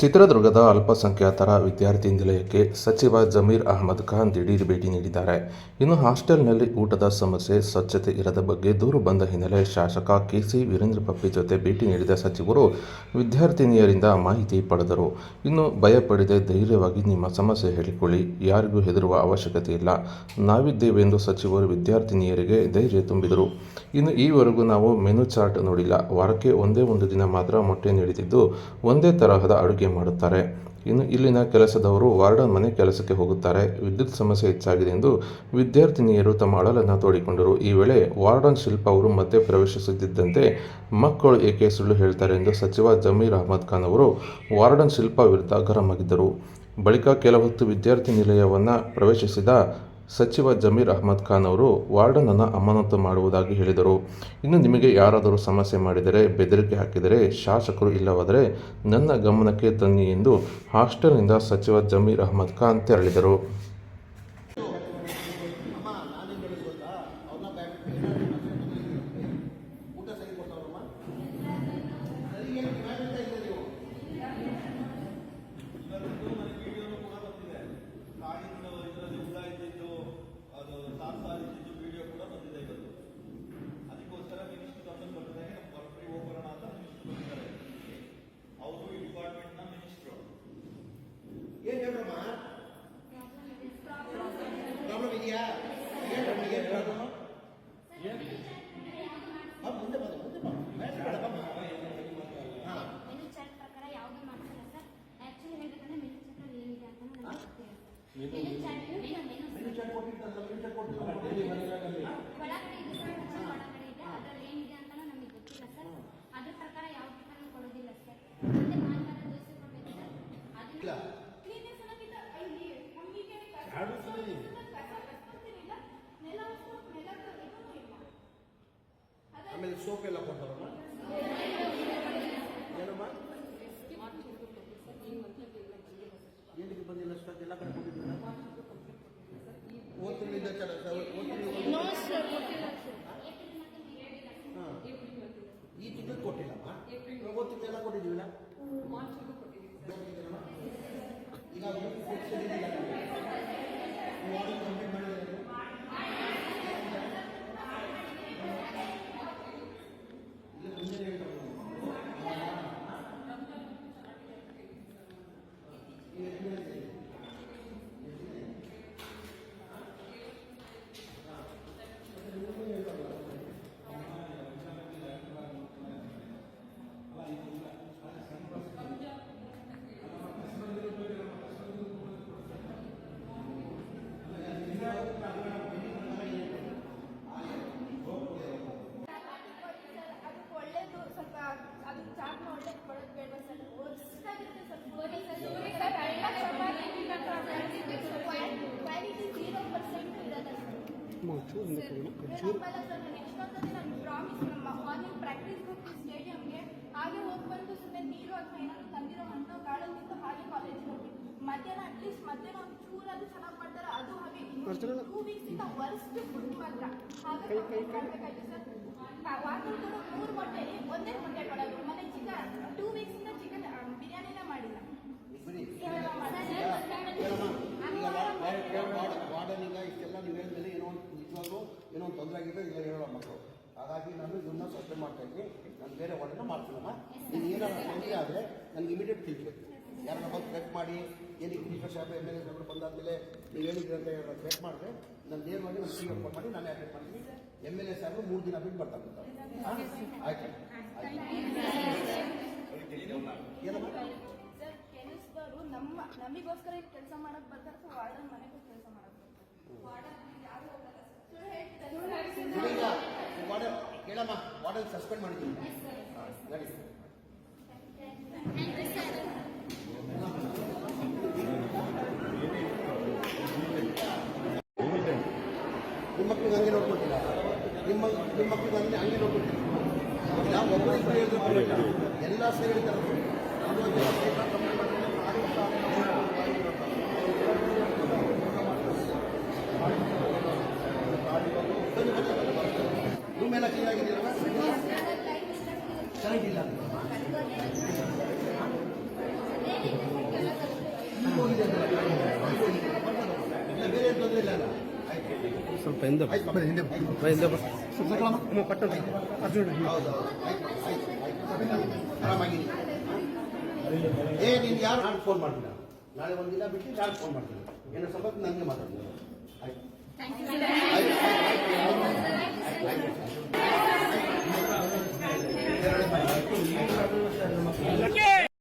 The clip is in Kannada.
ಚಿತ್ರದುರ್ಗದ ಅಲ್ಪಸಂಖ್ಯಾತರ ವಿದ್ಯಾರ್ಥಿ ನಿಲಯಕ್ಕೆ ಸಚಿವ ಜಮೀರ್ ಅಹಮದ್ ಖಾನ್ ದಿಢೀರ್ ಭೇಟಿ ನೀಡಿದ್ದಾರೆ. ಇನ್ನು ಹಾಸ್ಟೆಲ್ನಲ್ಲಿ ಊಟದ ಸಮಸ್ಯೆ, ಸ್ವಚ್ಛತೆ ಇರದ ಬಗ್ಗೆ ದೂರು ಬಂದ ಹಿನ್ನೆಲೆ ಶಾಸಕ ಕೆಸಿ ವೀರೇಂದ್ರ ಪಪ್ಪಿ ಜೊತೆ ಭೇಟಿ ನೀಡಿದ ಸಚಿವರು ವಿದ್ಯಾರ್ಥಿನಿಯರಿಂದ ಮಾಹಿತಿ ಪಡೆದರು. ಇನ್ನು ಭಯಪಡದೆ ಧೈರ್ಯವಾಗಿ ನಿಮ್ಮ ಸಮಸ್ಯೆ ಹೇಳಿಕೊಳ್ಳಿ, ಯಾರಿಗೂ ಹೆದರುವ ಅವಶ್ಯಕತೆ ಇಲ್ಲ. ನಾವಿದ್ದೇವೆ ಎಂದು ಸಚಿವರು ವಿದ್ಯಾರ್ಥಿನಿಯರಿಗೆ ಧೈರ್ಯ ತುಂಬಿದರು. ಇನ್ನು ಈವರೆಗೂ ನಾವು ಮೆನು ಚಾರ್ಟ್ ನೋಡಿಲ್ಲ. ವಾರಕ್ಕೆ ಒಂದೇ ಒಂದು ದಿನ ಮಾತ್ರ ಮೊಟ್ಟೆ ನೀಡುತ್ತಿದ್ದು ಒಂದೇ ತರಹದ ಅಡುಗೆ ಮಾಡುತ್ತಾರೆ. ಇನ್ನು ಇಲ್ಲಿನ ಕೆಲಸದವರು ವಾರ್ಡನ್ ಮನೆ ಕೆಲಸಕ್ಕೆ ಹೋಗುತ್ತಾರೆ. ವಿದ್ಯುತ್ ಸಮಸ್ಯೆ ಹೆಚ್ಚಾಗಿದೆ ಎಂದು ವಿದ್ಯಾರ್ಥಿನಿಯರು ತಮ್ಮ ಅಳಲನ್ನು ತೋಡಿಕೊಂಡರು. ಈ ವೇಳೆ ವಾರ್ಡನ್ ಶಿಲ್ಪ ಅವರು ಮತ್ತೆ ಪ್ರವೇಶಿಸುತ್ತಿದ್ದಂತೆ ಮಕ್ಕಳು ಏಕೆ ಸುಳ್ಳು ಹೇಳ್ತಾರೆ ಎಂದು ಸಚಿವ ಜಮೀರ್ ಅಹಮದ್ ಖಾನ್ ಅವರು ವಾರ್ಡನ್ ಶಿಲ್ಪ ವಿರುದ್ಧ ಗರಂ ಆಗಿದ್ದರು. ಬಳಿಕ ಕೆಲ ಹೊತ್ತು ವಿದ್ಯಾರ್ಥಿ ನಿಲಯವನ್ನು ಪ್ರವೇಶಿಸಿದ ಸಚಿವ ಜಮೀರ್ ಅಹಮದ್ ಖಾನ್ ಅವರು, ವಾರ್ಡನನ್ನು ಅಮಾನತು ಮಾಡುವುದಾಗಿ ಹೇಳಿದರು. ಇನ್ನು ನಿಮಗೆ ಯಾರಾದರೂ ಸಮಸ್ಯೆ ಮಾಡಿದರೆ, ಬೆದರಿಕೆ ಹಾಕಿದರೆ, ಶಾಸಕರು ಇಲ್ಲವಾದರೆ ನನ್ನ ಗಮನಕ್ಕೆ ತನ್ನಿ ಎಂದು ಹಾಸ್ಟೆಲ್ನಿಂದ ಸಚಿವ ಜಮೀರ್ ಅಹಮದ್ ಖಾನ್ ತೆರಳಿದರು ಊಟ ಸರಿ ಕೊಡ್ತಾವ್ರಮ್ಮ ಸರಿ ಏನು ಡಿಮ್ಯಾಂಡ್ ಇಲ್ಲ ನೀವು ಇವತ್ತು ನನಗೆ ವಿಡಿಯೋನು ಕೂಡ ಬಂದಿದೆ ಕಾಡಿನ ಇದರಲ್ಲಿ ಹುಳ ಇದ್ದಿದ್ದು ಅದು ಸಾರು ಸಾರು ಇದ್ದಿದ್ದು ವಿಡಿಯೋ ಕೂಡ ಬಂದಿದೆ ಇವತ್ತು ಅದಕ್ಕೋಸ್ಕರ ಮಿನಿಸ್ಟ್ರಿ ಗಮನ ಕೊಟ್ಟಿದ್ದಾರೆ ನಮ್ಮ ವರ್ಕ್ರಿ ಹೋಗೋಣ ಅಂತ ಮಿನಿಸ್ಟ್ರು ಬಂದಿದ್ದಾರೆ ಅವರು ಈ ಡಿಪಾರ್ಟ್ಮೆಂಟ್ನ ಮಿನಿಸ್ಟ್ರು ಏನು ಹೇಳ್ರಮ್ಮ ಪ್ರಾಬ್ಲಮ್ ಇದೆಯಾ ಹೇಳ್ರಮ್ಮ ಏನು ಪ್ರಾಬ್ಲಮ್ ಮುಂದೆ ಬನ್ನಿ ಮುಂದೆ ಬಾ ಬೇಡ ಬೇಡಮ್ಮ ಹಾಂ ಮೆನು ಚಾರ್ಟ್ ಪ್ರಕಾರ ಯಾವುದು ಮಾಡ್ತಿಲ್ಲ ಸರ್ ಆಕ್ಚುಲಿ ಹೇಳ್ಬೇಕಂದ್ರೆ ಮೆನು ಚಾರ್ಟ್ ಅಲ್ಲಿ ಏನಿದೆ ಅಂತ ನನಗೆ ಗೊತ್ತಿಲ್ಲ menu chart menu menu menu chart ಕೊಟ್ಟಿರ್ತಾರಲ್ಲ menu chart ಕೊಟ್ಟಿಲ್ಲ ಒಳಗಡೆ ಇದೆ ಸರ್ ಒಳಗಡೆ ಇದೆ ಅದ್ರಲ್ಲಿ ಏನಿದೆ ಅಂತ ನಮಗೆ ಗೊತ್ತಿಲ್ಲ ಸರ್ ಅದ್ರ ಪ್ರಕಾರ ಯಾವ ಟಿಫನ್ ಕೊಡೋದಿಲ್ಲ ಸರ್ ಮತ್ತೆ ಭಾನುವಾರ ದೋಸೆ ಕೊಡಬೇಕು ಸರ್ ಇಲ್ಲ ಅದನ್ನ ಕ್ಲೀನೆಸ್ ಅನ್ನೋಕ್ಕಿಂತ ಇಲ್ಲಿ ಹುಡುಗಿಗೆ ಎರಡು ಸರಿ ನೆಲ ನೆಲ ಇದೂ ಇಲ್ಲ ಆಮೇಲೆ ಸೋಪ್ ಎಲ್ಲ ಕೊಡ್ತಾರಮ್ಮ? ಏನಮ್ಮ? ಏನಕ್ಕೆ ಬಂದಿಲ್ಲ ಸ್ಟಾಕ್ ಎಲ್ಲ ಕಡೆ Yes. ಪ್ರಾಕ್ಟೀಸ್ ಹೋಗ್ತೀವಿ ಸ್ಟೇಡಿಯಂಗೆ ಹಾಗೆ ಹೋಗಿ ಬಂದು ಸುಮ್ಮನೆ ನೀರು ಅಥವಾ ಏನಾದ್ರು ತಂದಿರೋ ಹಣ್ಣು ಕಾಳು ತಿಂದು ಹಾಗೆ ಕಾಲೇಜಿಗೆ ಹೋಗ್ತೀವಿ ಮಧ್ಯಾಹ್ನ ಅಟ್ಲೀಸ್ಟ್ ಮಧ್ಯಾಹ್ನ ಒಂದು ಚೂರಾದ್ರೂ ಚೆನ್ನಾಗಿ ಮಾಡ್ತಾರೆ ಅದು ಹಾಗೆ. ಟೂ ವೀಕ್ಸ್ ಇಂದ ವರ್ಸ್ಟ್ ಫುಡ್ ಮಾತ್ರ. ಹಾಗೆ ಮಾಡ್ಬೇಕಾಯ್ತು ಸರ್. ವಾರದಲ್ಲಿ ಕೊಡೋ ಮೂರು ಮೊಟ್ಟೆ ಒಂದೇ ಮೊಟ್ಟೆ ಕೊಡೋದು. ಚಿಕನ್ ಟೂ ವೀಕ್ಸ್ ಇಂದ ಚಿಕನ್ ಬಿರಿಯಾನಿನೇ ಮಾಡಿಲ್ಲ ಬಿಡಿ ವಾರ್ಡನ್ ಈಗ ಇಷ್ಟೆಲ್ಲ ನೀವು ಹೇಳಿದ್ಮೇಲೆ ಏನೋ ಒಂದು ನಿಜವಾಗ್ಲೂ ಏನೋ ಒಂದು ತೊಂದರೆ ಆಗಿದೆ ಇಲ್ಲ ಹೇಳೋ ಮಕ್ಕಳು ಹಾಗಾಗಿ ನಾನು ಇದನ್ನ ಸಪ್ಲೈ ಮಾಡ್ತಾ ಇದ್ದೀನಿ. ನಾನು ಬೇರೆ ವಾರ್ಡನ್ನ ಮಾಡ್ತೀನಮ್ಮ ನೀವು ಏನಾದ್ರು ತೊಂದರೆ ಆದರೆ ನನಗೆ ಇಮಿಡಿಯೇಟ್ ತಿಳಿಬೇಕು ಯಾರನ್ನ ಬಂದು ಚೆಕ್ ಮಾಡಿ ಏನಕ್ಕೆ minister shop M L A ಸಾಹೇಬ್ರು ಬಂದಾದ್ಮೇಲೆ ನೀವು ಹೇಳಿದ್ರಿ ಅಂತ ಹೇಳಿ ಚೆಕ್ ಮಾಡಿದ್ರೆ ನಾನು ನೇರವಾಗಿ ನಾನು ಸಿ ಫೋನ್ ಮಾಡಿ ನಾನು ಅಟೆಂಡ್ ಮಾಡ್ತೀನಿ. ಎಂ ಎಲ್ ಎ ಸಾಹೇಬರು ಮೂರು ದಿನ ಬಿಟ್ಟು ಬರ್ತಾರೆ ಹಾಂ? ಆಯ್ತು? ಏನಮ್ಮ? ಕೆಲಸದವರು ನಮ್ಮ ನಮಗೋಸ್ಕರ ಕೆಲಸ ಮಾಡಕ್ ಬರ್ತಾರೆ ಸೊ ವಾರ್ಡನ್ ಮನೆಗೂ ಕೆಲಸ ಮಾಡಕ್ ಬರ್ತಾರೆ. ವಾರ್ಡನ್ ಯಾರು ಹೋಗಲ್ಲ ಸುಳ್ಳು ಹೇಳ್ತಾರೆ ಕೇಳಮ್ಮ ವಾರ್ಡನ್ ಸಸ್ಪೆಂಡ್ ಮಾಡಿದ್ದೀನಿ. ನಡಿ ನಿಮ್ಮ ಮಕ್ಳಿಗೆ ಹಂಗೆ ನೋಡ್ಕೊಟ್ಟಿಲ್ಲ ನಿಮ್ಮ ನಿಮ್ಮ ಮಕ್ಳಿಗೆ ಹಂಗೆ ಹಂಗೆ ನೋಡ್ಕೊಟ್ಟಿಲ್ಲ ನಾವು ಒಬ್ಬರಿಬ್ಬರು ಹೇಳಿದ್ರೆ ಎಲ್ಲ ಸೇರಿ ಹೇಳ್ತಾರೆ ಅದು ಒಂದು paper complete ಮಾಡ್ಕೊಂಡು ಆರು ವರ್ಷ ರೂಮ್ ಎಲ್ಲ ಕ್ಲೀನ್ ಆಗಿದೆಯಲ್ಲ ಚೆನ್ನಾಗಿಲ್ಲ ಇಲ್ಲ, ಬೇರೆ ಏನು ತೊಂದರೆ ಇಲ್ಲ ಅಲ್ಲ ಆಯ್ತು ಸ್ವಲ್ಪ ಹಿಂದೆ ಹಿಂದೆ ಪಟ್ಟು ಏ ನೀನು ಯಾರು? ನಾನು ಫೋನ್ ಮಾಡ್ತೀನಿ. ನಾಳೆ ಒಂದಿನ ಬಿಟ್ಟು ಯಾರು ಫೋನ್ ಮಾಡ್ತೀನಿ. ಏನೋ ಸಂಬಂಧ ನನಗೆ ಮಾತಾಡ್ತೀನಿ.